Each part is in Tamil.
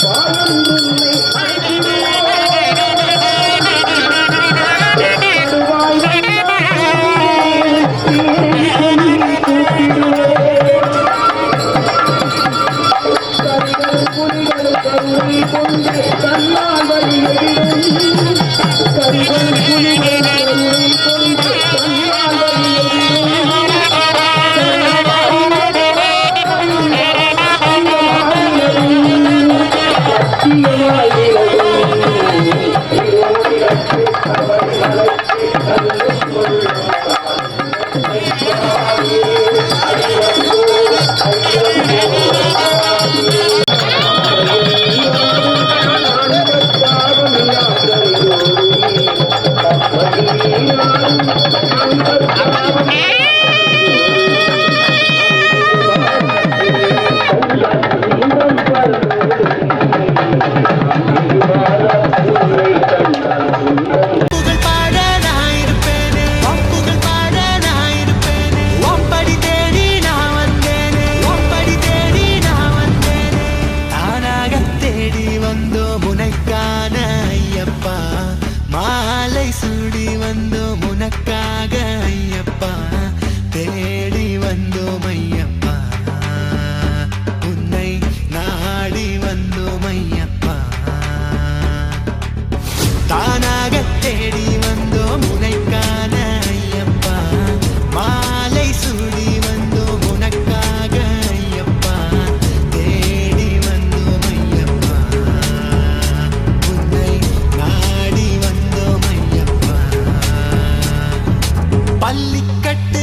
புகழ் தேடி வந்தோம் ஐயப்பா உன்னை நாடி வந்தோம் ஐயப்பா தானாக தேடி வந்தோம் உனைக்கான ஐயப்பா. மாலை சூடி வந்தோம் உனக்காக ஐயப்பா. தேடி வந்தோம் ஐயப்பா உன்னை நாடி வந்தோம் ஐயப்பா பள்ளிக்கட்டு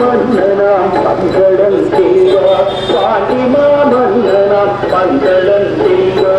மன்னனாம் மங்களம் செய்வா பாண்டிமா மன்னனாம் மங்களம் செய்வா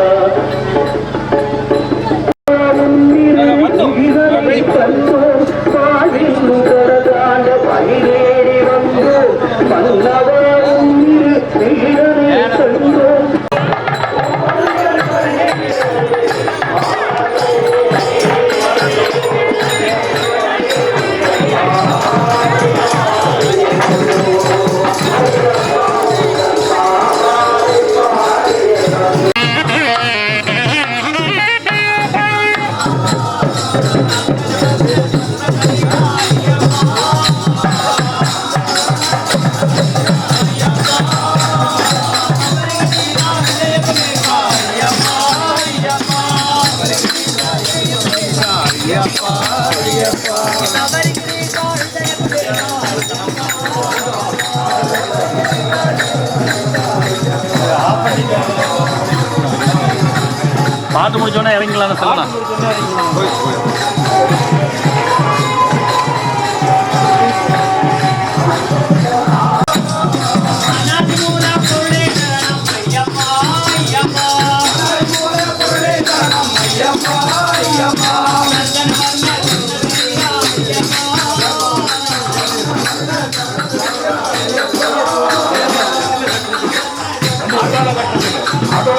பார்த்து முடிச்சோன்னா இறங்கலான்னு சொல்லலாம்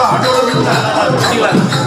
杭这的比赛，杭的比。